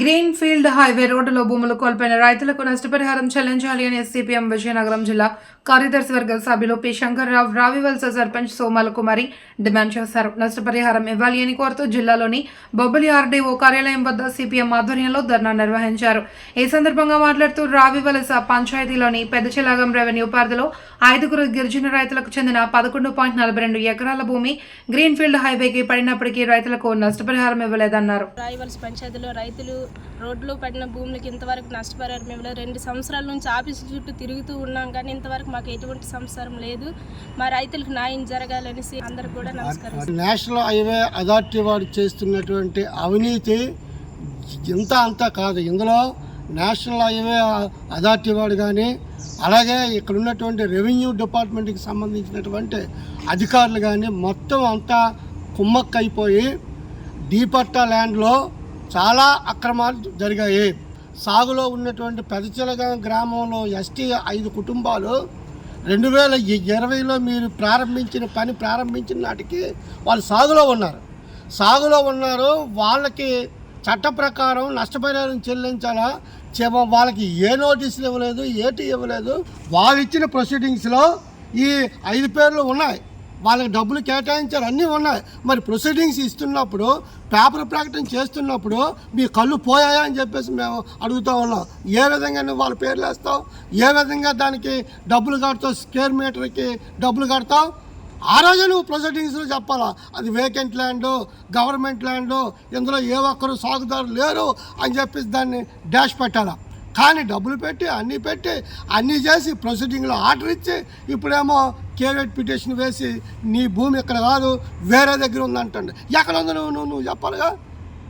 Green field highway రోడ్డులో భూములు కోల్పోయిన రైతులకు నష్టపరిహారం చెల్లించాలి అని సిపిఎం విజయనగరం జిల్లా కార్యదర్శి వర్గ సభ్యులు పి. శంకర్రావు రావివలస సర్పంచ్ సోమాల కుమారి డిమాండ్ చేశారు. నష్టపరిహారం ఇవ్వాలి అని కోరుతూ జిల్లాలోని బొబ్బలి ఆర్డీఓ కార్యాలయం వద్ద సిపిఎం ఆధ్వర్యంలో ధర్నా నిర్వహించారు. ఈ సందర్భంగా మాట్లాడుతూ రావివలస పంచాయతీలోని పెద్దచెలాగం రెవెన్యూ పరిధిలో ఐదుగురు గిరిజన రైతులకు చెందిన పదకొండు పాయింట్ నలభై రెండు ఎకరాల భూమి గ్రీన్ ఫీల్డ్ హైవేకి పడినప్పటికీ రైతులకు నష్టపరిహారం ఇవ్వలేదన్నారు. రాయవలస పంచాయతీలో రైతులు రోడ్లు పడిన భూములకి ఇంతవరకు నష్టపరిహారం ఇవ్వలేదు. రెండు సంవత్సరాల నుంచి ఆఫీసు చుట్టూ తిరుగుతూ ఉన్నాం కానీ ఇంతవరకు మాకు ఎటువంటి సంసారం లేదు. మా రైతులకు న్యాయం జరగాలనేసి అందరు కూడా నమస్కారం. నేషనల్ హైవే అథారిటీ వారు చేస్తున్నటువంటి అవినీతి ఇంత అంతా కాదు. ఇందులో నేషనల్ హైవే అథారిటీ వాడు కానీ అలాగే ఇక్కడ ఉన్నటువంటి రెవెన్యూ డిపార్ట్మెంట్కి సంబంధించినటువంటి అధికారులు కానీ మొత్తం అంతా కుమ్మక్కైపోయి డీపట్టా ల్యాండ్లో చాలా అక్రమాలు జరిగాయి. సాగులో ఉన్నటువంటి పెదచిలగా గ్రామంలో ఎస్టీ ఐదు కుటుంబాలు రెండు వేల ఇరవైలో మీరు ప్రారంభించిన పని ప్రారంభించిన నాటికి వాళ్ళు సాగులో ఉన్నారు. సాగులో ఉన్నారు వాళ్ళకి చట్ట ప్రకారం నష్టపరిహారం చెల్లించాలా? వాళ్ళకి ఏ నోటీసులు ఇవ్వలేదు ఏటి ఇవ్వలేదు. వాళ్ళు ఇచ్చిన ప్రొసీడింగ్స్లో ఈ ఐదు పేర్లు ఉన్నాయి. వాళ్ళకి డబ్బులు కేటాయించారు అన్నీ ఉన్నాయి. మరి ప్రొసీడింగ్స్ ఇస్తున్నప్పుడు పేపర్ ప్రకటన చేస్తున్నప్పుడు మీ కళ్ళు పోయాయా అని చెప్పేసి మేము అడుగుతూ ఉన్నాం. ఏ విధంగా నువ్వు వాళ్ళ పేర్లు వేస్తావు? ఏ విధంగా దానికి డబ్బులు కడతావు? స్క్వేర్ మీటర్కి డబ్బులు కడతావు? ఆ రోజే నువ్వు ప్రొసీడింగ్స్లో చెప్పాలా? అది వేకెంట్ ల్యాండ్ గవర్నమెంట్ ల్యాండ్ ఇందులో ఏ ఒక్కరు సాగుదారు లేరు అని చెప్పేసి దాన్ని డాష్ పెట్టాలా? కానీ డబ్బులు పెట్టి అన్నీ పెట్టి అన్నీ చేసి ప్రొసీడింగ్లో ఆర్డర్ ఇచ్చి ఇప్పుడేమో కేవేట్ పిటిషన్ వేసి నీ భూమి ఇక్కడ కాదు వేరే దగ్గర ఉందంటండి. ఎక్కడ ఉంది నువ్వు నువ్వు నువ్వు చెప్పాలిగా?